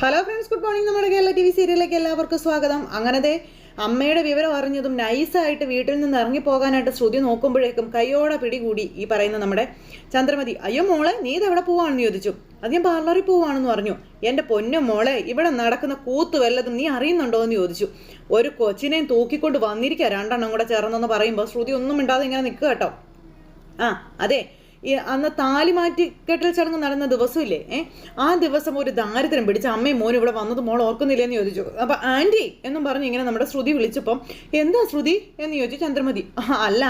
Hello friends good morning നമ്മുടെ Kerala T V സീരിയലിലേക്ക് എല്ലാവർക്കും സ്വാഗതം. അങ്ങനത്തെ അമ്മയുടെ വിവരം അറിഞ്ഞതും നൈസായിട്ട് വീട്ടിൽ നിന്ന് ഇറങ്ങി പോകാനായിട്ട് ശ്രുതി നോക്കുമ്പോഴേക്കും കൈയോടെ പിടികൂടി ഈ പറയുന്ന നമ്മുടെ ചന്ദ്രമതി അയ്യോ മോളെ നീ ഇതെവിടെ പോവാണെന്ന് ചോദിച്ചു? അത് ഞാൻ പാർലറിൽ പോവാണെന്ന് പറഞ്ഞു. എന്റെ പൊന്നു മോളെ ഇവിടെ നടക്കുന്ന കൂത്ത് വല്ലതും നീ അറിയുന്നുണ്ടോ? എന്ന് ചോദിച്ചു. ഒരു കൊച്ചിനെയും തൂക്കിക്കൊണ്ട് വന്നിരിക്കുക രണ്ടെണ്ണം കൂടെ ചേർന്നെന്ന് പറയുമ്പോൾ ശ്രുതി ഒന്നും ഇണ്ടാതെ ഇങ്ങനെ നിൽക്കുക കേട്ടോ. ആ അതെ. അന്ന് താലി മാറ്റി കെട്ടൽ ചടങ്ങ് നടന്ന ദിവസമില്ലേ ഏ? ആ ദിവസം ഒരു ദാരിദ്ര്യം പിടിച്ച അമ്മയും മോനും ഇവിടെ വന്നത് മോൾ ഓർക്കുന്നില്ലെന്ന് ചോദിച്ചു. അപ്പൊ ആന്റി എന്നും പറഞ്ഞു ഇങ്ങനെ നമ്മുടെ ശ്രുതി വിളിച്ചപ്പം എന്താ ശ്രുതി? എന്ന് ചോദിച്ചു ചന്ദ്രമതി. അല്ല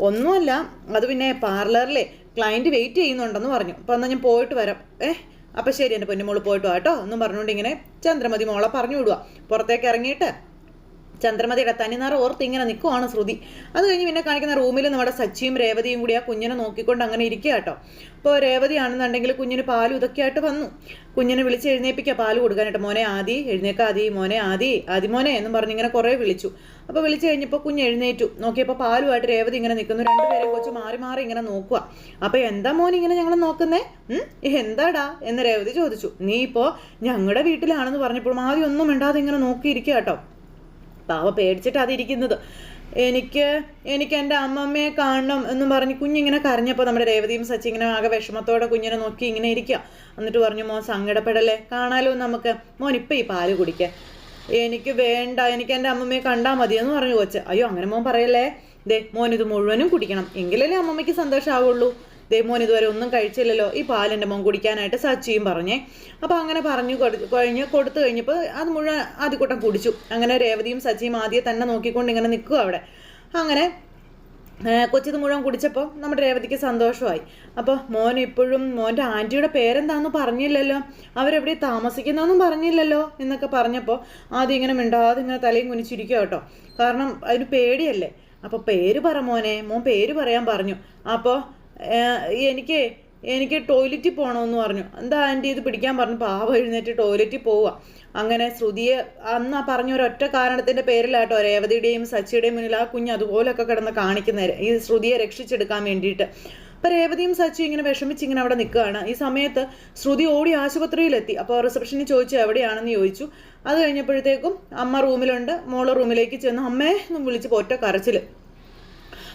ഒന്നുമല്ല അത് പിന്നെ പാർലറിലെ ക്ലയന്റ് വെയിറ്റ് ചെയ്യുന്നുണ്ടെന്ന് പറഞ്ഞു. അപ്പൊ എന്നാൽ ഞാൻ പോയിട്ട് വരാം ഏഹ് അപ്പൊ ശരി എന്റെ പൊന്നുമോൾ പോയിട്ട് വാട്ടോ എന്നും പറഞ്ഞുകൊണ്ട് ഇങ്ങനെ ചന്ദ്രമതി മോളെ പറഞ്ഞു വിടുക പുറത്തേക്ക് ഇറങ്ങിയിട്ട് ചന്ദ്രമതിയുടെ തനിനാറ് ഓർത്ത് ഇങ്ങനെ നിൽക്കുവാണ് ശ്രുതി. അത് കഴിഞ്ഞ് പിന്നെ കാണിക്കുന്ന റൂമിൽ നമ്മുടെ സച്ചിയും രേവതിയും കൂടി ആ കുഞ്ഞിനെ നോക്കിക്കൊണ്ട് അങ്ങനെ ഇരിക്കുക കേട്ടോ. ഇപ്പോൾ രേവതിയാണെന്നുണ്ടെങ്കിൽ കുഞ്ഞിന് പാലും ഇതൊക്കെ ആയിട്ട് വന്നു. കുഞ്ഞിനെ വിളിച്ച് എഴുന്നേപ്പിക്കുക പാൽ കൊടുക്കാനായിട്ട്. മോനെ ആദി എഴുന്നേക്കാ ആദി മോനെ ആദി ആദി മോനെ എന്നും പറഞ്ഞ് ഇങ്ങനെ കുറേ വിളിച്ചു. അപ്പോൾ വിളിച്ചു കഴിഞ്ഞപ്പോൾ കുഞ്ഞ് എഴുന്നേറ്റു. നോക്കിയപ്പോൾ പാലുമായിട്ട് രേവതി ഇങ്ങനെ നിൽക്കുന്നു. രണ്ടുപേരെയും കൊച്ചു മാറി മാറി ഇങ്ങനെ നോക്കുക അപ്പോൾ എന്താ മോൻ ഇങ്ങനെ ഞങ്ങൾ നോക്കുന്നേ? എന്താടാ? എന്ന് രേവതി ചോദിച്ചു. നീ ഇപ്പോൾ ഞങ്ങളുടെ വീട്ടിലാണെന്ന് പറഞ്ഞപ്പോൾ ആദ്യം ഒന്നും മിണ്ടാതെ ഇങ്ങനെ നോക്കിയിരിക്കുക കേട്ടോ. പാവ പേടിച്ചിട്ട് അതിരിക്കുന്നത് എനിക്ക് എനിക്ക് എന്റെ അമ്മമ്മയെ കാണണം എന്നും പറഞ്ഞ് കുഞ്ഞിങ്ങനെ കരഞ്ഞപ്പോൾ നമ്മുടെ രേവതിയും സച്ചി ഇങ്ങനെ ആകെ വിഷമത്തോടെ കുഞ്ഞിനെ നോക്കി ഇങ്ങനെ ഇരിക്കുക. എന്നിട്ട് പറഞ്ഞു മോൻ സങ്കടപ്പെടല്ലേ? കാണാലോ നമുക്ക്. മോൻ ഇപ്പം ഈ പാൽ കുടിക്കുക എനിക്ക് വേണ്ട എനിക്ക് എന്റെ അമ്മമ്മയെ കണ്ടാൽ മതി എന്ന് പറഞ്ഞു കൊച്ച്. അയ്യോ അങ്ങനെ മോൻ പറയല്ലേ? ദേ മോൻ ഇത് മുഴുവനും കുടിക്കണം. എങ്കിലല്ലേ അമ്മമ്മയ്ക്ക് സന്തോഷമാവുള്ളൂ ദേ മോൻ ഇതുവരെ ഒന്നും കഴിച്ചില്ലല്ലോ. ഈ പാലിന്റെ മോൻ കുടിക്കാനായിട്ട് സച്ചിയും പറഞ്ഞേ. അപ്പോൾ അങ്ങനെ പറഞ്ഞു കഴിഞ്ഞ് കൊടുത്തു കഴിഞ്ഞപ്പോൾ അത് മുഴുവൻ ആദ്യക്കൂട്ടം കുടിച്ചു. അങ്ങനെ രേവതിയും സച്ചിയും ആദ്യം തന്നെ നോക്കിക്കൊണ്ട് ഇങ്ങനെ നിൽക്കും അവിടെ. അങ്ങനെ കൊച്ചിത് മുഴുവൻ കുടിച്ചപ്പോൾ നമ്മുടെ രേവതിക്ക് സന്തോഷമായി. അപ്പോൾ മോൻ ഇപ്പോഴും മോന്റെ ആന്റിയുടെ പേരെന്താണെന്ന് പറഞ്ഞില്ലല്ലോ? അവരെവിടെ താമസിക്കുന്നതെന്നും പറഞ്ഞില്ലല്ലോ? എന്നൊക്കെ പറഞ്ഞപ്പോൾ ആദ്യം ഇങ്ങനെ മിണ്ടാതെ ഇങ്ങനെ തലയും കുനിച്ചിരിക്കുക കേട്ടോ. കാരണം അതിന് പേടിയല്ലേ? അപ്പോൾ പേര് പറ മോനെ. മോൻ പേര് പറയാൻ പറഞ്ഞു. അപ്പോൾ എനിക്ക് എനിക്ക് ടോയ്ലറ്റിൽ പോകണമെന്ന് പറഞ്ഞു. എന്താ ആന്റി ഇത് പിടിക്കാൻ പറഞ്ഞു? പാവ എഴുന്നേറ്റ് ടോയ്ലറ്റിൽ പോവുക അങ്ങനെ ശ്രുതിയെ അന്ന് ആ പറഞ്ഞ ഒരൊറ്റ കാരണത്തിന്റെ പേരിലാട്ടോ രേവതിയുടെയും സച്ചിയുടെയും മുന്നിൽ ആ കുഞ്ഞ് അതുപോലൊക്കെ കിടന്ന് കാണിക്കുന്ന ഈ ശ്രുതിയെ രക്ഷിച്ചെടുക്കാൻ വേണ്ടിയിട്ട്. അപ്പോൾ രേവതിയും സച്ചി ഇങ്ങനെ വിഷമിച്ച് ഇങ്ങനെ അവിടെ നിൽക്കുകയാണ്. ഈ സമയത്ത് ശ്രുതി ഓടി ആശുപത്രിയിലെത്തി. അപ്പോൾ റിസപ്ഷനിൽ ചോദിച്ചു എവിടെയാണെന്ന്? ചോദിച്ചു. അത് കഴിഞ്ഞപ്പോഴത്തേക്കും അമ്മ റൂമിലുണ്ട്. മോൾ റൂമിലേക്ക് ചെന്ന്. അമ്മേ എന്നും വിളിച്ച് ഒറ്റ കരച്ചിൽ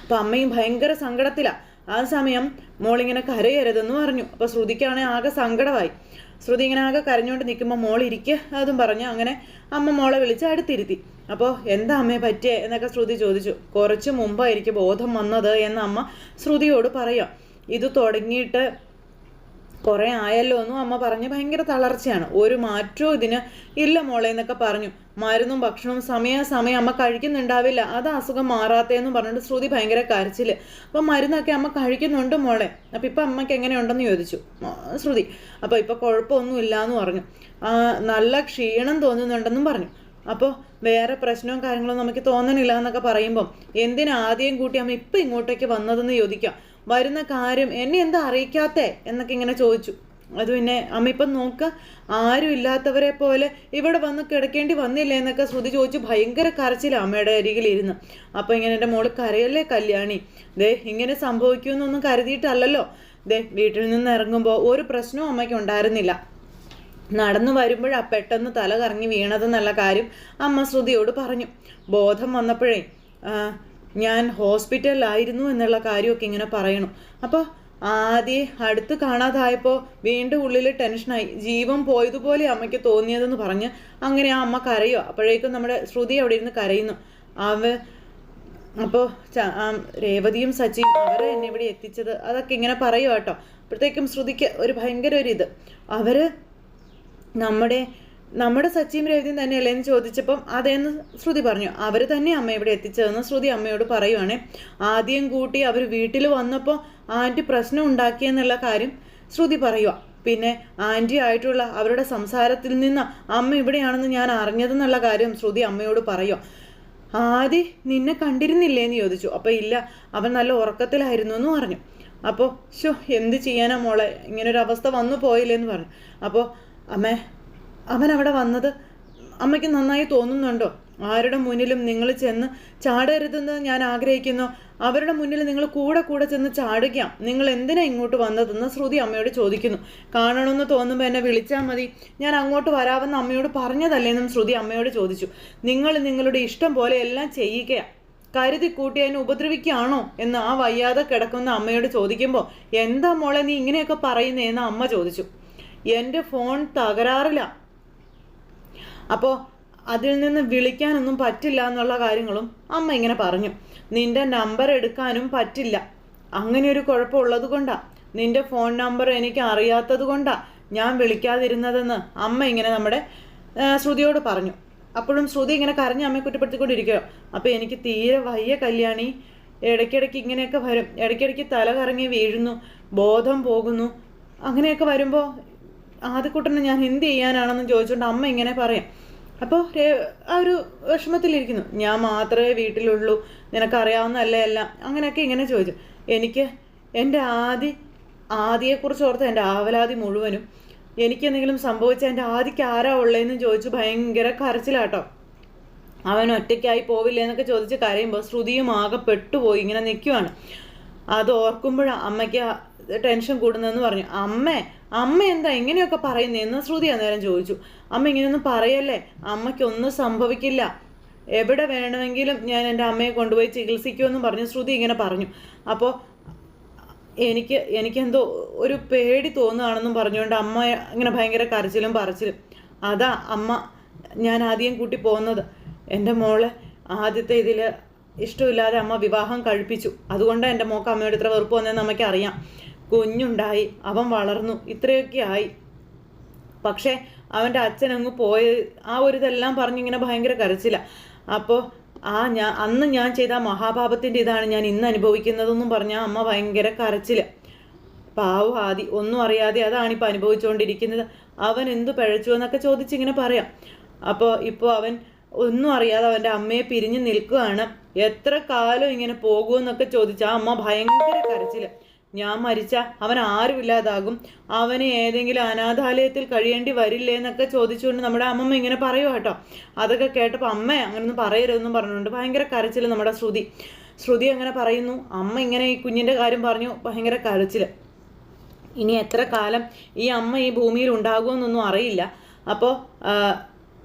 അപ്പം അമ്മയും ഭയങ്കര സങ്കടത്തിലാണ് ആ സമയം മോളിങ്ങനെ കരയരുതെന്ന് പറഞ്ഞു അപ്പോൾ ശ്രുതിക്കാണെങ്കിൽ ആകെ സങ്കടമായി. ശ്രുതി ഇങ്ങനെ ആകെ കരഞ്ഞുകൊണ്ട് നിൽക്കുമ്പോൾ മോൾ ഇരിക്കുക അതും പറഞ്ഞു. അങ്ങനെ അമ്മ മോളെ വിളിച്ച് അടുത്തിരുത്തി. അപ്പോൾ എന്താ അമ്മയെ പറ്റിയേ? എന്നൊക്കെ ശ്രുതി ചോദിച്ചു. കുറച്ച് മുമ്പായിരിക്കും ബോധം വന്നത് എന്ന് അമ്മ ശ്രുതിയോട് പറയാം. ഇത് തുടങ്ങിയിട്ട് കുറേ ആയല്ലോ എന്നും അമ്മ പറഞ്ഞ് ഭയങ്കര തളർച്ചയാണ്. ഒരു മാറ്റവും ഇതിന് ഇല്ല മോളെ എന്നൊക്കെ പറഞ്ഞു. മരുന്നും ഭക്ഷണവും സമയാസമയം അമ്മ കഴിക്കുന്നുണ്ടാവില്ല. അത് അസുഖം മാറാത്തേന്നും പറഞ്ഞിട്ട് ശ്രുതി ഭയങ്കര കരച്ചിൽ അപ്പം മരുന്നൊക്കെ അമ്മ കഴിക്കുന്നുണ്ട് മോളെ. അപ്പം ഇപ്പം അമ്മയ്ക്ക് എങ്ങനെയുണ്ടെന്ന് ചോദിച്ചു. ശ്രുതി അപ്പോൾ ഇപ്പോൾ കുഴപ്പമൊന്നുമില്ല എന്ന് പറഞ്ഞു. നല്ല ക്ഷീണം തോന്നുന്നുണ്ടെന്നും പറഞ്ഞു. അപ്പോൾ വേറെ പ്രശ്നവും കാര്യങ്ങളും നമുക്ക് തോന്നണില്ല എന്നൊക്കെ പറയുമ്പം എന്തിനാദ്യം കൂട്ടി അമ്മ ഇപ്പം ഇങ്ങോട്ടേക്ക് വന്നതെന്ന് ചോദിക്കാം. വരുന്ന കാര്യം എന്നെ എന്താ അറിയിക്കാത്തേ എന്നൊക്കെ ഇങ്ങനെ ചോദിച്ചു. അത് പിന്നെ അമ്മ ഇപ്പം നോക്ക ആരും ഇല്ലാത്തവരെ പോലെ ഇവിടെ വന്ന് കിടക്കേണ്ടി വന്നില്ലേ എന്നൊക്കെ ശ്രുതി ചോദിച്ചു. ഭയങ്കര കരച്ചില്ല അമ്മയുടെ അരികിലിരുന്ന് അപ്പം ഇങ്ങനെ എന്റെ മോൾ കരയല്ലേ കല്യാണി? ദേ ഇങ്ങനെ സംഭവിക്കുമെന്നൊന്നും കരുതിയിട്ടല്ലല്ലോ. ദേ വീട്ടിൽ നിന്ന് ഇറങ്ങുമ്പോൾ ഒരു പ്രശ്നവും അമ്മയ്ക്ക് ഉണ്ടായിരുന്നില്ല. നടന്നു വരുമ്പോഴാ പെട്ടെന്ന് തല കറങ്ങി വീണതെന്നുള്ള കാര്യം അമ്മ ശ്രുതിയോട് പറഞ്ഞു. ബോധം വന്നപ്പോഴേ ഞാൻ ഹോസ്പിറ്റലിലായിരുന്നു എന്നുള്ള കാര്യമൊക്കെ ഇങ്ങനെ പറയണു. അപ്പോൾ ആദ്യം അടുത്ത് കാണാതായപ്പോൾ വീണ്ടും ഉള്ളിൽ ടെൻഷനായി. ജീവൻ പോയതുപോലെ അമ്മയ്ക്ക് തോന്നിയതെന്ന് പറഞ്ഞ് അങ്ങനെ ആ അമ്മ കരയോ. അപ്പോഴേക്കും നമ്മുടെ ശ്രുതി അവിടെ ഇരുന്ന് കരയുന്നു. അവ അപ്പോൾ രേവതിയും സച്ചിയും അവരെ എന്നെ ഇവിടെ എത്തിച്ചത്. അതൊക്കെ ഇങ്ങനെ പറയുക കേട്ടോ. അപ്പോഴത്തേക്കും ശ്രുതിക്ക് ഒരു ഭയങ്കര ഒരു ഇത് അവർ നമ്മുടെ നമ്മുടെ സച്ചിയും രേവതിയും തന്നെയല്ലേ എന്ന് ചോദിച്ചപ്പം അതേന്ന് ശ്രുതി പറഞ്ഞു. അവർ തന്നെ അമ്മ ഇവിടെ എത്തിച്ചതെന്ന് ശ്രുതി അമ്മയോട് പറയുവാണേ. ആദ്യം കൂട്ടി അവർ വീട്ടിൽ വന്നപ്പോൾ ആന്റി പ്രശ്നം ഉണ്ടാക്കിയെന്നുള്ള കാര്യം ശ്രുതി പറയുക പിന്നെ ആന്റി ആയിട്ടുള്ള അവരുടെ സംസാരത്തിൽ നിന്ന് അമ്മ ഇവിടെയാണെന്ന് ഞാൻ അറിഞ്ഞതെന്നുള്ള കാര്യം ശ്രുതി അമ്മയോട് പറയുക ആദ്യം നിന്നെ കണ്ടിരുന്നില്ലേ എന്ന് ചോദിച്ചു. അപ്പോൾ ഇല്ല അവൻ നല്ല ഉറക്കത്തിലായിരുന്നു എന്ന് പറഞ്ഞു അപ്പോൾ ഷോ എന്ത് ചെയ്യാനാ മോളെ? ഇങ്ങനൊരവസ്ഥ വന്നു പോയില്ലേ എന്ന് പറഞ്ഞു. അപ്പോൾ അമ്മേ അവൻ അവിടെ വന്നത് അമ്മയ്ക്ക് നന്നായി തോന്നുന്നുണ്ടോ? ആരുടെ മുന്നിലും നിങ്ങൾ ചെന്ന് ചാടരുതെന്ന് ഞാൻ ആഗ്രഹിക്കുന്നു. അവരുടെ മുന്നിൽ നിങ്ങൾ കൂടെ കൂടെ ചെന്ന് ചാടുക. നിങ്ങൾ എന്തിനാ ഇങ്ങോട്ട് വന്നതെന്ന് ശ്രുതി അമ്മയോട് ചോദിക്കുന്നു. കാണണമെന്ന് തോന്നുമ്പോൾ എന്നെ വിളിച്ചാൽ മതി. ഞാൻ അങ്ങോട്ട് വരാമെന്ന് അമ്മയോട് പറഞ്ഞതല്ലേന്നും ശ്രുതി അമ്മയോട് ചോദിച്ചു. നിങ്ങൾ നിങ്ങളുടെ ഇഷ്ടം പോലെ എല്ലാം ചെയ്യുക കരുതി കൂട്ടി അതിനെ ഉപദ്രവിക്കുകയാണോ എന്ന് ആ വയ്യാതെ കിടക്കുന്ന അമ്മയോട് ചോദിക്കുമ്പോൾ എന്താ മോളെ നീ ഇങ്ങനെയൊക്കെ പറയുന്നേ? എന്ന് അമ്മ ചോദിച്ചു. എന്റെ ഫോൺ തകരാറില്ല അപ്പോൾ അതിൽ നിന്ന് വിളിക്കാനൊന്നും പറ്റില്ല എന്നുള്ള കാര്യങ്ങളും അമ്മ ഇങ്ങനെ പറഞ്ഞു. നിന്റെ നമ്പർ എടുക്കാനും പറ്റില്ല. അങ്ങനെ ഒരു കുഴപ്പമുള്ളത് കൊണ്ടാ. നിന്റെ ഫോൺ നമ്പർ എനിക്ക് അറിയാത്തത് കൊണ്ടാ ഞാൻ വിളിക്കാതിരുന്നതെന്ന് അമ്മ ഇങ്ങനെ നമ്മുടെ ശ്രുതിയോട് പറഞ്ഞു. അപ്പോഴും ശ്രുതി ഇങ്ങനെ കരഞ്ഞ് അമ്മയെ കുറ്റപ്പെടുത്തിക്കൊണ്ടിരിക്കുകയോ അപ്പോൾ എനിക്ക് തീരെ വയ്യ കല്യാണി. ഇടയ്ക്കിടയ്ക്ക് ഇങ്ങനെയൊക്കെ വരും. ഇടയ്ക്കിടയ്ക്ക് തല കറങ്ങി വീഴുന്നു. ബോധം പോകുന്നു. അങ്ങനെയൊക്കെ വരുമ്പോൾ ആദ്യക്കൂട്ടനെ ഞാൻ എന്ത് ചെയ്യാനാണെന്ന് ചോദിച്ചുകൊണ്ട് അമ്മ ഇങ്ങനെ പറയാം. അപ്പോൾ ആ ഒരു വിഷമത്തിലിരിക്കുന്നു. ഞാൻ മാത്രമേ വീട്ടിലുള്ളൂ. നിനക്കറിയാവുന്നതല്ലേ എല്ലാം? അങ്ങനെയൊക്കെ ഇങ്ങനെ ചോദിച്ചു. എനിക്ക് എന്റെ ആദി ആദിയെക്കുറിച്ച് ഓർത്ത് എന്റെ ആവലാതി മുഴുവനും എനിക്ക് എന്തെങ്കിലും സംഭവിച്ച എന്റെ ആദിക്ക് ആരാ ഉള്ളതെന്ന് ചോദിച്ചു ഭയങ്കര കരച്ചിലാട്ടോ. അവൻ ഒറ്റയ്ക്കായി പോവില്ലേ എന്നൊക്കെ ചോദിച്ച് കരയുമ്പോൾ ശ്രുതിയും ആകെ പെട്ടുപോയി ഇങ്ങനെ നിൽക്കുവാണ് അത് ഓർക്കുമ്പോഴാണ് അമ്മയ്ക്ക് ടെൻഷൻ കൂടുന്നതെന്ന് പറഞ്ഞു. അമ്മേ അമ്മ എന്താ ഇങ്ങനെയൊക്കെ പറയുന്നതെന്ന് ശ്രുതി അന്നേരം ചോദിച്ചു. അമ്മ ഇങ്ങനെയൊന്നും പറയല്ലേ? അമ്മയ്ക്കൊന്നും സംഭവിക്കില്ല. എവിടെ വേണമെങ്കിലും ഞാൻ എന്റെ അമ്മയെ കൊണ്ടുപോയി ചികിത്സിക്കുമെന്നും പറഞ്ഞു ശ്രുതി ഇങ്ങനെ പറഞ്ഞു. അപ്പോൾ എനിക്ക് എനിക്കെന്തോ ഒരു പേടി തോന്നുകയാണെന്നും പറഞ്ഞുകൊണ്ട് അമ്മ ഇങ്ങനെ ഭയങ്കര കരച്ചിലും പറച്ചിലും. അതാ അമ്മ ഞാൻ ആദ്യം കൂട്ടി പോകുന്നത് എന്റെ മോളെ ആദ്യത്തെ ഇതിൽ ഇഷ്ടമില്ലാതെ അമ്മ വിവാഹം കഴിപ്പിച്ചു. അതുകൊണ്ടാണ് എന്റെ മോക്ക് അമ്മയോട് ഇത്ര വെറുപ്പ് വന്നതെന്ന് അമ്മയ്ക്ക് അറിയാം കുഞ്ഞുണ്ടായി അവൻ വളർന്നു ഇത്രയൊക്കെ ആയി. പക്ഷേ അവന്റെ അച്ഛൻ അങ്ങ് പോയ ആ ഒരു ഇതെല്ലാം പറഞ്ഞിങ്ങനെ ഭയങ്കര കരച്ചില്ല അപ്പോൾ ആ ഞാൻ അന്ന് ഞാൻ ചെയ്ത ആ മഹാപാപത്തിന്റെ ഇതാണ് ഞാൻ ഇന്ന് അനുഭവിക്കുന്നതെന്നും പറഞ്ഞാൽ അമ്മ ഭയങ്കര കരച്ചിൽ പാവം ആദി ഒന്നും അറിയാതെ അതാണ് ഇപ്പോൾ അനുഭവിച്ചുകൊണ്ടിരിക്കുന്നത് അവൻ എന്തു പഴച്ചു എന്നൊക്കെ ചോദിച്ചിങ്ങനെ പറയാം. അപ്പോൾ ഇപ്പോൾ അവൻ ഒന്നും അറിയാതെ അവന്റെ അമ്മയെ പിരിഞ്ഞു നിൽക്കുകയാണ്. എത്ര കാലം ഇങ്ങനെ പോകുമെന്നൊക്കെ ചോദിച്ചാൽ അമ്മ ഭയങ്കര കരച്ചിൽ ഞാൻ മരിച്ച അവൻ ആരുമില്ലാതാകും അവന് ഏതെങ്കിലും അനാഥാലയത്തിൽ കഴിയേണ്ടി വരില്ലേ എന്നൊക്കെ ചോദിച്ചുകൊണ്ട് നമ്മുടെ അമ്മമ്മ ഇങ്ങനെ പറയുക കേട്ടോ. അതൊക്കെ കേട്ടപ്പോൾ അമ്മ അങ്ങനൊന്നും പറയരുതെന്നും പറഞ്ഞുകൊണ്ട് ഭയങ്കര കരച്ചിൽ നമ്മുടെ ശ്രുതി. ശ്രുതി അങ്ങനെ പറയുന്നു. അമ്മ ഇങ്ങനെ ഈ കുഞ്ഞിന്റെ കാര്യം പറഞ്ഞു. ഭയങ്കര കരച്ചിൽ ഇനി എത്ര കാലം ഈ അമ്മ ഈ ഭൂമിയിൽ ഉണ്ടാകുമെന്നൊന്നും അറിയില്ല. അപ്പോൾ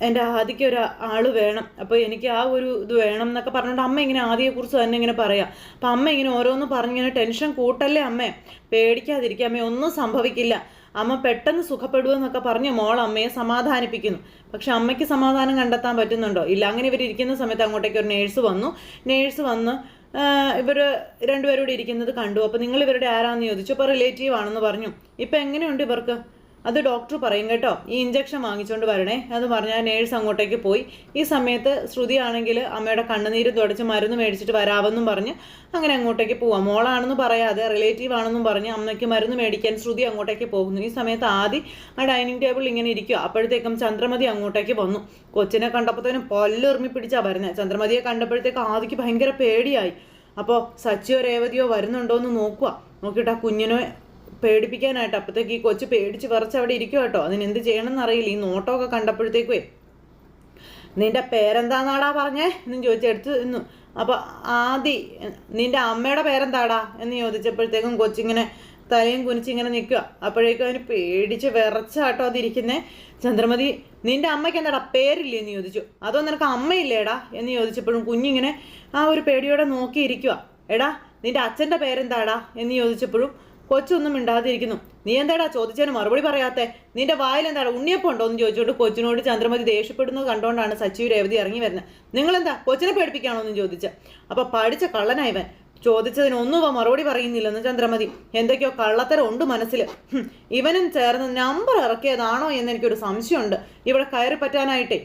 എന്റെ ആദിക്ക് ഒരു ആൾ വേണം. അപ്പോൾ എനിക്ക് ആ ഒരു ഇത് വേണം എന്നൊക്കെ പറഞ്ഞുകൊണ്ട് അമ്മ ഇങ്ങനെ ആദിയെക്കുറിച്ച് തന്നെ ഇങ്ങനെ പറയാം. അപ്പം അമ്മ ഇങ്ങനെ ഓരോന്ന് പറഞ്ഞിങ്ങനെ ടെൻഷൻ കൂട്ടല്ലേ അമ്മേ? പേടിക്കാതിരിക്കുക അമ്മേ ഒന്നും സംഭവിക്കില്ല. അമ്മ പെട്ടെന്ന് സുഖപ്പെടുമെന്നൊക്കെ പറഞ്ഞ് മോൾ അമ്മയെ സമാധാനിപ്പിക്കുന്നു. പക്ഷെ അമ്മയ്ക്ക് സമാധാനം കണ്ടെത്താൻ പറ്റുന്നുണ്ടോ? ഇല്ല അങ്ങനെ ഇവർ ഇരിക്കുന്ന സമയത്ത് അങ്ങോട്ടേക്ക് ഒരു നേഴ്സ് വന്നു. നേഴ്സ് വന്ന് ഇവർ രണ്ടുപേരും കൂടി ഇരിക്കുന്നത് കണ്ടു. അപ്പോൾ നിങ്ങൾ ഇവരുടെ ആരാന്ന് ചോദിച്ചു. അപ്പോൾ റിലേറ്റീവ് ആണെന്ന് പറഞ്ഞു. ഇപ്പം എങ്ങനെയുണ്ട് ഇവർക്ക്? അത് ഡോക്ടർ പറയും കേട്ടോ ഈ ഇഞ്ചക്ഷൻ വാങ്ങിച്ചുകൊണ്ട് വരണേ എന്ന് പറഞ്ഞാൽ നേഴ്സ് അങ്ങോട്ടേക്ക് പോയി. ഈ സമയത്ത് ശ്രുതി ആണെങ്കിൽ അമ്മയുടെ കണ്ണുനീര് തുടച്ച് മരുന്ന് മേടിച്ചിട്ട് വരാമെന്നും പറഞ്ഞ് അങ്ങനെ അങ്ങോട്ടേക്ക് പോവാം. മോളാണെന്ന് പറയാതെ റിലേറ്റീവ് ആണെന്നും പറഞ്ഞ് അമ്മയ്ക്ക് മരുന്ന് മേടിക്കാൻ ശ്രുതി അങ്ങോട്ടേക്ക് പോകുന്നു. ഈ സമയത്ത് ആദ്യം ആ ഡൈനിങ് ടേബിൾ ഇങ്ങനെ ഇരിക്കുക അപ്പോഴത്തേക്കും ചന്ദ്രമതി അങ്ങോട്ടേക്ക് വന്നു. കൊച്ചിനെ കണ്ടപ്പോഴത്തേനും പല്ലെറിഞ്ഞി പിടിച്ചാ വരുന്നത് ചന്ദ്രമതിയെ കണ്ടപ്പോഴത്തേക്ക് ആദിക്ക് ഭയങ്കര പേടിയായി. അപ്പോൾ സച്ചിയോ രേവതിയോ വരുന്നുണ്ടോ എന്ന് നോക്കുക നോക്കിയിട്ട് ആ കുഞ്ഞിനെ പേടിപ്പിക്കാനായിട്ട് അപ്പോഴത്തേക്ക് ഈ കൊച്ചു പേടിച്ച് വിറച്ച് അവിടെ ഇരിക്കും കേട്ടോ. അതിന് എന്ത് ചെയ്യണമെന്ന് അറിയില്ല ഈ നോട്ടമൊക്കെ കണ്ടപ്പോഴത്തേക്കുവേ നിന്റെ പേരെന്താന്നാടാ പറഞ്ഞേ? എന്നും ചോദിച്ചെടുത്ത് നിന്നു. അപ്പോൾ ആദി നിന്റെ അമ്മയുടെ പേരെന്താടാ? എന്ന് ചോദിച്ചപ്പോഴത്തേക്കും കൊച്ചിങ്ങനെ തലയും കുനിച്ചിങ്ങനെ നിൽക്കുക അപ്പോഴേക്കും അവന് പേടിച്ച് വിറച്ചാട്ടോ അതിരിക്കുന്നേ. ചന്ദ്രമതി നിന്റെ അമ്മയ്ക്ക് എന്താടാ പേരില്ലേ? എന്ന് ചോദിച്ചു. അതോ നിനക്ക് അമ്മയില്ലേടാ? എന്ന് ചോദിച്ചപ്പോഴും കുഞ്ഞിങ്ങനെ ആ ഒരു പേടിയോടെ നോക്കിയിരിക്കുക എടാ നിന്റെ അച്ഛന്റെ പേരെന്താടാ? എന്ന് ചോദിച്ചപ്പോഴും കൊച്ചൊന്നും മിണ്ടാതിരിക്കുന്നു. നീ എന്താടാ ചോദിച്ചതിന് മറുപടി പറയാത്തെ? നിന്റെ വായിൽ എന്താടാ ഉണ്ണിയപ്പം ഉണ്ടോ എന്ന് ചോദിച്ചുകൊണ്ട് കൊച്ചിനോട് ചന്ദ്രമതി ദേഷ്യപ്പെടുന്നത് കണ്ടുകൊണ്ടാണ് സച്ചിവ് രേവതി ഇറങ്ങി വരുന്നത്. നിങ്ങളെന്താ കൊച്ചിനെ പേടിപ്പിക്കാണോ എന്ന് ചോദിച്ച. അപ്പൊ പഠിച്ച കള്ളനായവൻ ചോദിച്ചതിന് ഒന്നും മറുപടി പറയുന്നില്ലെന്ന് ചന്ദ്രമതി. എന്തൊക്കെയോ കള്ളത്തരം ഉണ്ട് മനസ്സിൽ ഇവനും ചേർന്ന് നമ്പർ ഇറക്കിയതാണോ എന്ന് എനിക്കൊരു സംശയമുണ്ട്. ഇവിടെ കയറി പറ്റാനായിട്ടേ.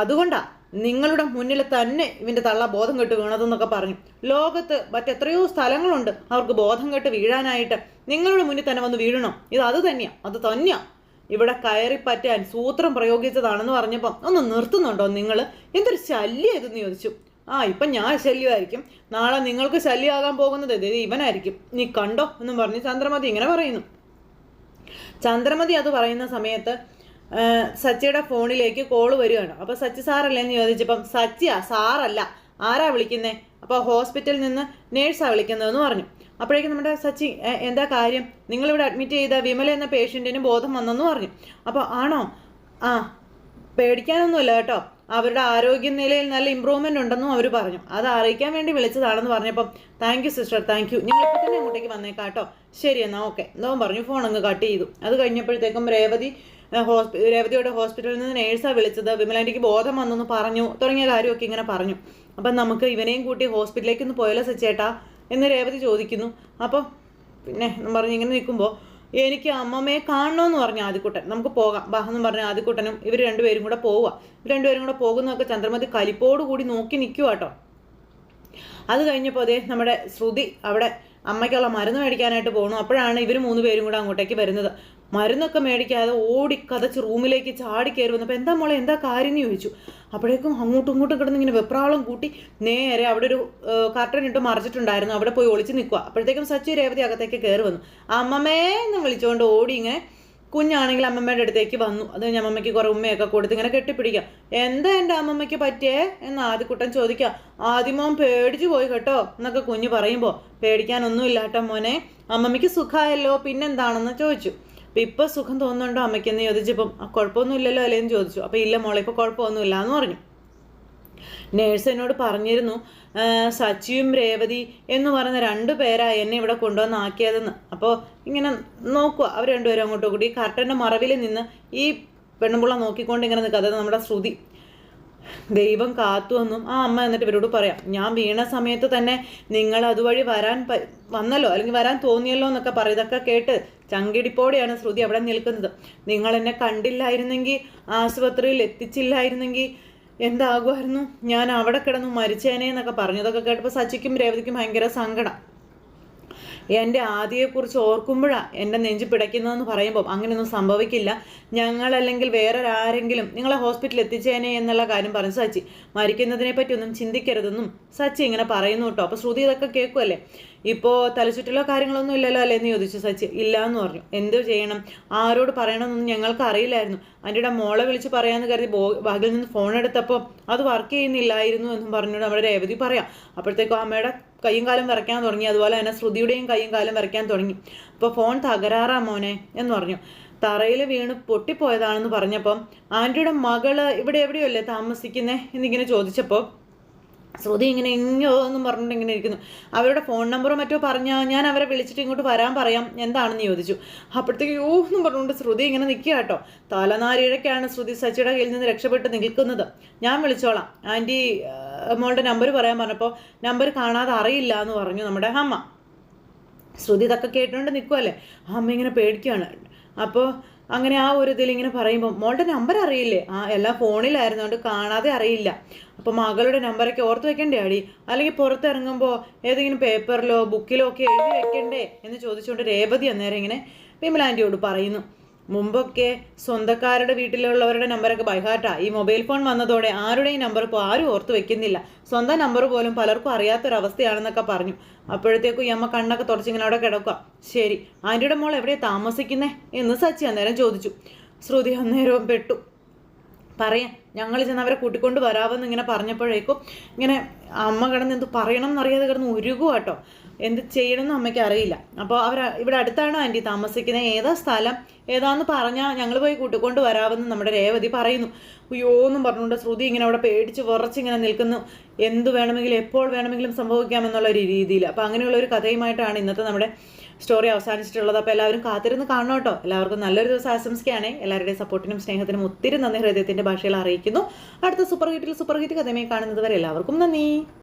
അതുകൊണ്ടാ നിങ്ങളുടെ മുന്നിൽ തന്നെ ഇവന്റെ തള്ള ബോധം കെട്ട് വീണതെന്നൊക്കെ പറഞ്ഞു. ലോകത്ത് മറ്റെത്രയോ സ്ഥലങ്ങളുണ്ട് അവർക്ക് ബോധം കെട്ട് വീഴാനായിട്ട്. നിങ്ങളുടെ മുന്നിൽ തന്നെ വന്ന് വീഴണം? ഇത് അത് തന്നെയാ അത് തന്നെയാ. ഇവിടെ കയറി പറ്റാൻ സൂത്രം പ്രയോഗിച്ചതാണെന്ന് പറഞ്ഞപ്പം ഒന്ന് നിർത്തുന്നുണ്ടോ നിങ്ങൾ എന്തൊരു ശല്യം ഇതെന്ന് ചോദിച്ചു. ആ ഇപ്പം ഞാൻ ശല്യമായിരിക്കും. നാളെ നിങ്ങൾക്ക് ശല്യമാകാൻ പോകുന്നത് ഇത് ഇവനായിരിക്കും. നീ കണ്ടോ എന്നും പറഞ്ഞ് ചന്ദ്രമതി ഇങ്ങനെ പറയുന്നു. ചന്ദ്രമതി അത് പറയുന്ന സമയത്ത് സച്ചിയുടെ ഫോണിലേക്ക് കോൾ വരികയാണ് അപ്പോൾ സച്ചി സാറല്ലേ എന്ന് ചോദിച്ചപ്പം സച്ചിയാ സാറല്ല. ആരാ വിളിക്കുന്നേ? അപ്പോൾ ഹോസ്പിറ്റലിൽ നിന്ന് നേഴ്സാണ് വിളിക്കുന്നതെന്ന് പറഞ്ഞു. അപ്പോഴേക്കും നമ്മുടെ സച്ചി എന്താ കാര്യം? നിങ്ങളിവിടെ അഡ്മിറ്റ് ചെയ്ത വിമല എന്ന പേഷ്യന്റിന് ബോധം വന്നെന്ന് പറഞ്ഞു. അപ്പോൾ ആണോ? ആ പേടിക്കാനൊന്നുമില്ല കേട്ടോ. അവരുടെ ആരോഗ്യനിലയിൽ നല്ല ഇമ്പ്രൂവ്മെന്റ് ഉണ്ടെന്നും അവർ പറഞ്ഞു. അത് അറിയിക്കാൻ വേണ്ടി വിളിച്ചതാണെന്ന് പറഞ്ഞപ്പം thank you sister thank you ഞങ്ങൾ ഇപ്പം തന്നെ അങ്ങോട്ടേക്ക് വന്നേക്കാട്ടോ ശരി എന്നാൽ ഓക്കെ എന്തോ പറഞ്ഞു ഫോൺ അങ്ങ് കട്ട് ചെയ്തു. അത് കഴിഞ്ഞപ്പോഴത്തേക്കും രേവതി ഹോസ്പി രേവതിയുടെ ഹോസ്പിറ്റലിൽ നിന്ന് നേഴ്സാണ് വിളിച്ചത്. വിമലാന്റിക്ക് ബോധം വന്നെന്ന് പറഞ്ഞു തുടങ്ങിയ കാര്യമൊക്കെ ഇങ്ങനെ പറഞ്ഞു. അപ്പം നമുക്ക് ഇവനെയും കൂട്ടി ഹോസ്പിറ്റലിലേക്ക് ഒന്ന് പോയാലോ സച്ചേട്ടാ എന്ന് രേവതി ചോദിക്കുന്നു. അപ്പം പിന്നെ പറഞ്ഞു ഇങ്ങനെ നിൽക്കുമ്പോൾ എനിക്ക് അമ്മമ്മയെ കാണണമെന്ന് പറഞ്ഞു ആദ്യക്കുട്ടൻ നമുക്ക് പോകാം. ബാഹെന്ന് പറഞ്ഞ ആദ്യക്കുട്ടനും ഇവർ രണ്ടുപേരും കൂടെ പോവുക. ഇവർ രണ്ടുപേരും കൂടെ പോകുന്നതൊക്കെ ചന്ദ്രമതി കൂടി നോക്കി നിൽക്കുക കേട്ടോ അത് കഴിഞ്ഞപ്പോൾ അതേ നമ്മുടെ ശ്രുതി അവിടെ അമ്മയ്ക്കുള്ള മരുന്ന് മേടിക്കാനായിട്ട് പോകണു അപ്പോഴാണ് ഇവർ മൂന്ന് പേരും കൂടെ അങ്ങോട്ടേക്ക് വരുന്നത്. മരുന്നൊക്കെ മേടിക്കാതെ ഓടി കതച്ച് റൂമിലേക്ക് ചാടി കയറി വന്നപ്പോൾ എന്താ മോളെ എന്താ കാര്യം എന്ന് ചോദിച്ചു. അപ്പോഴേക്കും അങ്ങോട്ടും ഇങ്ങോട്ടും കിടന്ന് ഇങ്ങനെ വെപ്രാളം കൂട്ടി നേരെ അവിടെ ഒരു കർട്ടൻ ഇട്ട് മറിച്ചിട്ടുണ്ടായിരുന്നു. അവിടെ പോയി ഒളിച്ച് നിൽക്കുക അപ്പോഴത്തേക്കും സച്ചു രേവതി അകത്തേക്ക് കയറി വന്നു. അമ്മമ്മേ എന്ന് വിളിച്ചുകൊണ്ട് ഓടി ഇങ്ങനെ കുഞ്ഞാണെങ്കിൽ അമ്മമ്മയുടെ അടുത്തേക്ക് വന്നു. അത് കഴിഞ്ഞ് അമ്മമ്മയ്ക്ക് കുറേ ഉമ്മയൊക്കെ കൊടുത്ത് ഇങ്ങനെ കെട്ടിപ്പിടിക്കാം. എന്താ എന്റെ അമ്മമ്മയ്ക്ക് പറ്റിയേ? എന്ന് ആദ്യക്കുട്ടൻ ചോദിക്കാം. ആദ്യമോൻ പേടിച്ചു പോയി കേട്ടോ എന്നൊക്കെ കുഞ്ഞ് പറയുമ്പോൾ പേടിക്കാനൊന്നുമില്ല കേട്ടോ മോനെ. അമ്മമ്മയ്ക്ക് സുഖമായല്ലോ പിന്നെന്താണെന്ന് ചോദിച്ചു. അപ്പം ഇപ്പം സുഖം തോന്നുന്നുണ്ടോ അമ്മയ്ക്കെന്ന് ചോദിച്ചപ്പം "ആ, കുഴപ്പമൊന്നുമില്ലല്ലോ അല്ലേന്ന് ചോദിച്ചു. അപ്പം ഇല്ല മോളെ ഇപ്പോൾ കുഴപ്പമൊന്നുമില്ല എന്ന് പറഞ്ഞു. നേഴ്സ് എന്നോട് പറഞ്ഞിരുന്നു "ആ, സച്ചിയും രേവതി എന്ന് പറയുന്ന രണ്ട് പേരാ എന്നെ ഇവിടെ കൊണ്ടുവന്ന് ആക്കിയതെന്ന്. അപ്പോൾ ഇങ്ങനെ നോക്കുക അവർ രണ്ടുപേരും അങ്ങോട്ടും കൂടി കർട്ടന്റെ മറവിൽ നിന്ന് ഈ പെണ്ണുമ്പുള്ള നോക്കിക്കൊണ്ട് ഇങ്ങനെ നിൽക്കുക അതായത് നമ്മുടെ ശ്രുതി. ദൈവം കാത്തു കാത്തുവെന്നും ആ അമ്മ എന്നിട്ട് ഇവരോട് പറയാം ഞാൻ വീണ സമയത്ത് തന്നെ നിങ്ങൾ അതുവഴി വരാൻ വന്നല്ലോ അല്ലെങ്കിൽ വരാൻ തോന്നിയല്ലോ എന്നൊക്കെ പറയും ഇതൊക്കെ കേട്ട് ചങ്കിടിപ്പോടെയാണ് ശ്രുതി അവിടെ നിൽക്കുന്നത്. നിങ്ങൾ എന്നെ കണ്ടില്ലായിരുന്നെങ്കിൽ ആശുപത്രിയിൽ എത്തിച്ചില്ലായിരുന്നെങ്കിൽ എന്താകുമായിരുന്നു? ഞാൻ അവിടെ കിടന്നു മരിച്ചേനെ എന്നൊക്കെ പറഞ്ഞതൊക്കെ കേട്ടപ്പോൾ സച്ചിക്കും രേവതിക്കും ഭയങ്കര സങ്കടം. എന്റെ ആദിയെക്കുറിച്ച് ഓർക്കുമ്പോഴാണ് എന്റെ നെഞ്ച് പിടയ്ക്കുന്നതെന്ന് പറയുമ്പോൾ അങ്ങനെയൊന്നും സംഭവിക്കില്ല. ഞങ്ങളല്ലെങ്കിൽ വേറെ ആരെങ്കിലും നിങ്ങളെ ഹോസ്പിറ്റലിൽ എത്തിച്ചേനെ എന്നുള്ള കാര്യം പറഞ്ഞു സച്ചി മരിക്കുന്നതിനെ പറ്റി ഒന്നും ചിന്തിക്കരുതെന്നും സച്ചി ഇങ്ങനെ പറയുന്നു കേട്ടോ. അപ്പോൾ ശ്രുതി ഇതൊക്കെ കേൾക്കുമല്ലേ ഇപ്പോൾ തലചുറ്റലോ കാര്യങ്ങളൊന്നും ഇല്ലല്ലോ അല്ലേ എന്ന് ചോദിച്ചു സച്ചി. ഇല്ല എന്ന് പറഞ്ഞു. എന്ത് ചെയ്യണം? ആരോട് പറയണമെന്നൊന്നും ഞങ്ങൾക്ക് അറിയില്ലായിരുന്നു. ആന്റിയുടെ മോളെ വിളിച്ച് പറയാമെന്ന് കരുതി ബോ ബാഗിൽ നിന്ന് ഫോൺ എടുത്തപ്പോൾ അത് വർക്ക് ചെയ്യുന്നില്ലായിരുന്നു എന്നും പറഞ്ഞുകൊണ്ട് നമ്മുടെ രേവതി പറയാം. അപ്പോഴത്തേക്കും അമ്മയുടെ കൈയും കാലം വരയ്ക്കാൻ തുടങ്ങി. അതുപോലെ തന്നെ ശ്രുതിയുടെയും കൈയും കാലം വരയ്ക്കാൻ തുടങ്ങി. അപ്പോൾ ഫോൺ തകരാറാ മോനെ എന്ന് പറഞ്ഞു. തറയിൽ വീണ് പൊട്ടിപ്പോയതാണെന്ന് പറഞ്ഞപ്പം ആന്റിയുടെ മകൾ ഇവിടെ എവിടെയല്ലേ താമസിക്കുന്നേ എന്നിങ്ങനെ ചോദിച്ചപ്പോൾ ശ്രുതി ഇങ്ങനെ ഇങ്ങോ എന്ന് പറഞ്ഞിട്ട് ഇങ്ങനെ ഇരിക്കുന്നു. അവരുടെ ഫോൺ നമ്പറോ മറ്റോ പറഞ്ഞാൽ ഞാൻ അവരെ വിളിച്ചിട്ട് ഇങ്ങോട്ട് വരാൻ പറയാം എന്താണെന്ന് ചോദിച്ചു. അപ്പോഴത്തേക്ക് യോ എന്നും പറഞ്ഞുകൊണ്ട് ശ്രുതി ഇങ്ങനെ നിൽക്കുക കേട്ടോ. തലനാരിഴയ്ക്കാണ് ശ്രുതി സച്ചിയുടെ കയ്യിൽ നിന്ന് രക്ഷപ്പെട്ട് നിൽക്കുന്നത്. ഞാൻ വിളിച്ചോളാം. ആന്റി മോളുടെ നമ്പർ പറയാൻ പറഞ്ഞപ്പോൾ നമ്പർ കാണാതെ അറിയില്ല എന്ന് പറഞ്ഞു നമ്മുടെ അമ്മ. ശ്രുതി ഇതൊക്കെ കേട്ടുകൊണ്ട് നിൽക്കുമല്ലേ അമ്മ ഇങ്ങനെ പേടിക്കുകയാണ് അപ്പോൾ അങ്ങനെ ആ ഒരു ഇതിൽ ഇങ്ങനെ പറയുമ്പോൾ മോളുടെ നമ്പർ അറിയില്ലേ? ആ എല്ലാം ഫോണിലായിരുന്നുകൊണ്ട് കാണാതെ അറിയില്ല. അപ്പോൾ മകളുടെ നമ്പറൊക്കെ ഓർത്ത് വെക്കണ്ടേ അടി? അല്ലെങ്കിൽ പുറത്തിറങ്ങുമ്പോൾ ഏതെങ്കിലും പേപ്പറിലോ ബുക്കിലോ ഒക്കെ എഴുതി വെക്കണ്ടേ? എന്ന് ചോദിച്ചുകൊണ്ട് രേവതി അന്നേരം ഇങ്ങനെ വിമലാന്റിയോട് പറയുന്നു. മുമ്പൊക്കെ സ്വന്തക്കാരുടെ വീട്ടിലുള്ളവരുടെ നമ്പറൊക്കെ ബൈഹാർട്ടാ ഈ മൊബൈൽ ഫോൺ വന്നതോടെ ആരുടെയും നമ്പർ ഇപ്പോൾ ആരും ഓർത്ത് വെക്കുന്നില്ല. സ്വന്തം നമ്പർ പോലും പലർക്കും അറിയാത്തൊരവസ്ഥയാണെന്നൊക്കെ പറഞ്ഞു. അപ്പോഴത്തേക്കും ഈ അമ്മ കണ്ണൊക്കെ തുടച്ചിങ്ങനെ അവിടെ കിടക്കുക ശരി ആന്റിയുടെ മോൾ എവിടെയാണ് താമസിക്കുന്നേ? എന്ന് സച്ചി അന്നേരം ചോദിച്ചു. ശ്രുതി അന്നേരവും പെട്ടു. പറയാം ഞങ്ങൾ ചെന്ന് അവരെ കൂട്ടിക്കൊണ്ട് വരാമെന്ന് ഇങ്ങനെ പറഞ്ഞപ്പോഴേക്കും ഇങ്ങനെ അമ്മ കിടന്ന് എന്ത് പറയണം എന്നറിയാതെ കിടന്ന് ഉരുകുക കേട്ടോ എന്ത് ചെയ്യണമെന്ന് അമ്മയ്ക്ക് അറിയില്ല. അപ്പോൾ അവർ ഇവിടെ അടുത്താണ് ആന്റി താമസിക്കുന്നത്. ഏതാ സ്ഥലം? ഏതാന്ന് പറഞ്ഞാൽ ഞങ്ങൾ പോയി കൂട്ടിക്കൊണ്ട് വരാമെന്ന് നമ്മുടെ രേവതി പറയുന്നു. അയ്യോ എന്നും പറഞ്ഞുകൊണ്ട് ശ്രുതി ഇങ്ങനെ അവിടെ പേടിച്ച് വിറച്ചിങ്ങനെ നിൽക്കുന്നു. എന്ത് വേണമെങ്കിലും എപ്പോൾ വേണമെങ്കിലും സംഭവിക്കാമെന്നുള്ള ഒരു രീതിയിൽ. അപ്പോൾ അങ്ങനെയുള്ള ഒരു കഥയുമായിട്ടാണ് ഇന്നത്തെ നമ്മുടെ സ്റ്റോറി അവസാനിച്ചിട്ടുള്ളത്. അപ്പോൾ എല്ലാവരും കാത്തിരുന്ന് കാണണം കേട്ടോ. എല്ലാവർക്കും നല്ലൊരു ദിവസം ആശംസിക്കുകയാണ്. എല്ലാവരുടെയും സപ്പോർട്ടിനും സ്നേഹത്തിനും ഒത്തിരി നന്ദി. ഹൃദയത്തിന്റെ ഭാഷയിൽ അറിയിക്കുന്നു. അടുത്ത സൂപ്പർ ഹിറ്റിൽ സൂപ്പർ ഹിറ്റ് കഥയുമായി കാണുന്നത് വരെ എല്ലാവർക്കും നന്ദി.